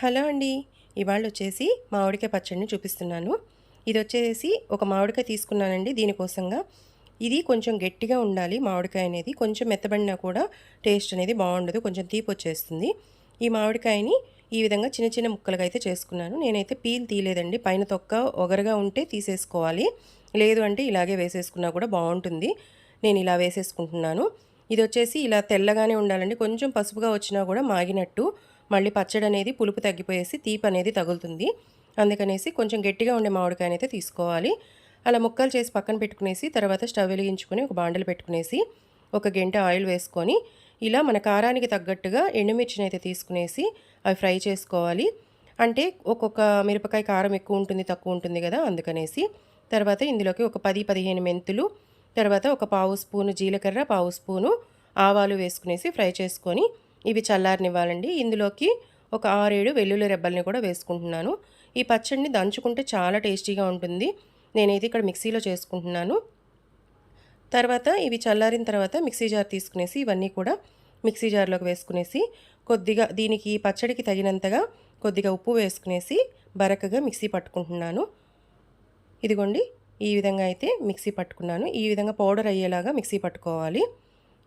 Hello అండి. ఇవాళ వచ్చేసి మామిడికాయ పచ్చడిని చూపిస్తున్నాను. ఇది వచ్చేసి ఒక మామిడికాయ తీసుకున్నానండి. దీనికోసంగా ఇది కొంచెం గట్టిగా ఉండాలి మామిడికాయ అనేది. కొంచెం మెత్తబడినా కూడా టేస్ట్ అనేది బాగుండదు. కొంచెం తీపి వచ్చేస్తుంది. ఈ మామిడికాయని ఈ విధంగా చిన్న చిన్న ముక్కలుగా అయితే చేసుకున్నాను. నేనైతే పీల్ తీయలేదండి. పైన తొక్క ఒగరుగా ఉంటే తీసేసుకోవాలి. లేదు అంటే ఇలాగే వేసేసుకున్నా కూడా బాగుంటుంది. నేను ఇలా వేసేసుకుంటున్నాను. ఇది వచ్చేసి ఇలా తెల్లగానే ఉండాలండి. కొంచెం పసుపుగా వచ్చినా కూడా మాగినట్టు మళ్ళీ పచ్చడి అనేది పులుపు తగ్గిపోయేసి తీపి అనేది తగులుతుంది. అందుకనేసి కొంచెం గట్టిగా ఉండే మామిడికాయని అయితే తీసుకోవాలి. అలా ముక్కలు చేసి పక్కన పెట్టుకునేసి తర్వాత స్టవ్ వెలిగించుకొని ఒక బాండలు పెట్టుకునేసి ఒక గంట ఆయిల్ వేసుకొని ఇలా మన కారానికి తగ్గట్టుగా ఎండుమిర్చిని అయితే తీసుకునేసి అవి ఫ్రై చేసుకోవాలి. అంటే ఒక్కొక్క మిరపకాయ కారం ఎక్కువ ఉంటుంది తక్కువ ఉంటుంది కదా అందుకనేసి. తర్వాత ఇందులోకి ఒక పది పదిహేను మెంతులు తర్వాత ఒక పావు స్పూను జీలకర్ర పావు స్పూను ఆవాలు వేసుకునేసి ఫ్రై చేసుకొని ఇవి చల్లారనివ్వాలండి. ఇందులోకి ఒక ఆరేడు వెల్లుల్లి రెబ్బల్ని కూడా వేసుకుంటున్నాను. ఈ పచ్చడిని దంచుకుంటే చాలా టేస్టీగా ఉంటుంది. నేనైతే ఇక్కడ మిక్సీలో చేసుకుంటున్నాను. తర్వాత ఇవి చల్లారిన తర్వాత మిక్సీ జార్ తీసుకునేసి ఇవన్నీ కూడా మిక్సీ జార్లోకి వేసుకునేసి కొద్దిగా దీనికి పచ్చడికి తగినంతగా కొద్దిగా ఉప్పు వేసుకునేసి బరకగా మిక్సీ పట్టుకుంటున్నాను. ఇదిగోండి ఈ విధంగా అయితే మిక్సీ పట్టుకున్నాను. ఈ విధంగా పౌడర్ అయ్యేలాగా మిక్సీ పట్టుకోవాలి.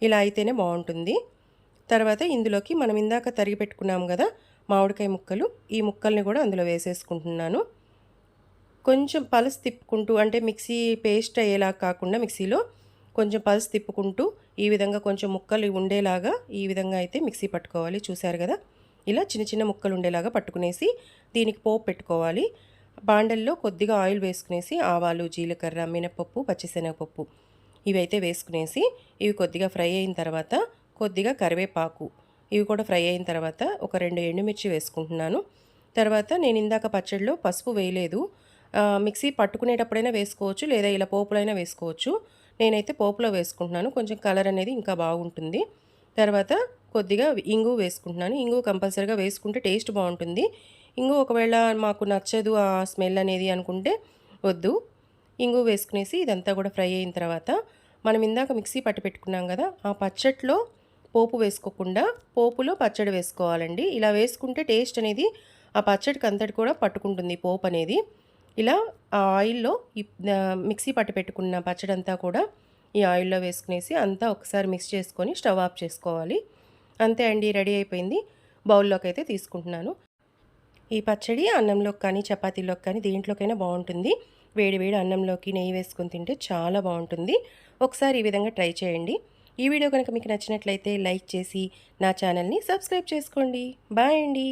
ఇలా అయితేనే బాగుంటుంది. తర్వాత ఇందులోకి మనం ఇందాక తరిగి పెట్టుకున్నాం కదా మామిడికాయ ముక్కలు. ఈ ముక్కల్ని కూడా అందులో వేసేసుకుంటున్నాను. కొంచెం పల్స్ తిప్పుకుంటూ అంటే మిక్సీ పేస్ట్ అయ్యేలా కాకుండా మిక్సీలో కొంచెం పల్స్ తిప్పుకుంటూ ఈ విధంగా కొంచెం ముక్కలు ఉండేలాగా ఈ విధంగా అయితే మిక్సీ పట్టుకోవాలి. చూశారు కదా? ఇలా చిన్న చిన్న ముక్కలు ఉండేలాగా పట్టుకునేసి దీనికి పోపు పెట్టుకోవాలి. బాండల్లో కొద్దిగా ఆయిల్ వేసుకునేసి ఆవాలు జీలకర్ర మినపప్పు పచ్చిశనగపప్పు ఇవైతే వేసుకునేసి ఇవి కొద్దిగా ఫ్రై అయిన తర్వాత కొద్దిగా కరివేపాకు. ఇవి కూడా ఫ్రై అయిన తర్వాత ఒక రెండు ఎండుమిర్చి వేసుకుంటున్నాను. తర్వాత నేను ఇందాక పచ్చడిలో పసుపు వేయలేదు. మిక్సీ పట్టుకునేటప్పుడైనా వేసుకోవచ్చు లేదా ఇలా పోపులైనా వేసుకోవచ్చు. నేనైతే పోపులో వేసుకుంటున్నాను. కొంచెం కలర్ అనేది ఇంకా బాగుంటుంది. తర్వాత కొద్దిగా ఇంగు వేసుకుంటున్నాను. ఇంగు కంపల్సరీగా వేసుకుంటే టేస్ట్ బాగుంటుంది. ఇంగు ఒకవేళ మాకు నచ్చదు ఆ స్మెల్ అనేది అనుకుంటే వద్దు. ఇంగు వేసుకునేసి ఇదంతా కూడా ఫ్రై అయిన తర్వాత మనం ఇందాక మిక్సీ పట్టి పెట్టుకున్నాం కదా ఆ పచ్చట్లో పోపు వేసుకోకుండా పోపులో పచ్చడి వేసుకోవాలండి. ఇలా వేసుకుంటే టేస్ట్ అనేది ఆ పచ్చడికి అంతటి కూడా పట్టుకుంటుంది పోపు అనేది. ఇలా ఆ ఆయిల్లో ఈ మిక్సీ పట్టు పెట్టుకున్న పచ్చడి అంతా కూడా ఈ ఆయిల్లో వేసుకునేసి అంతా ఒకసారి మిక్స్ చేసుకొని స్టవ్ ఆఫ్ చేసుకోవాలి. అంతే అండి రెడీ అయిపోయింది. బౌల్లోకి అయితే తీసుకుంటున్నాను. ఈ పచ్చడి అన్నంలోకి కానీ చపాతీలోకి కానీ దేంట్లోకైనా బాగుంటుంది. వేడి వేడి అన్నంలోకి నెయ్యి వేసుకొని తింటే చాలా బాగుంటుంది. ఒకసారి ఈ విధంగా ట్రై చేయండి. ఈ వీడియో కనుక మీకు నచ్చినట్లయితే లైక్ చేసి నా ఛానల్ని సబ్స్క్రైబ్ చేసుకోండి. బాయ్ అండి.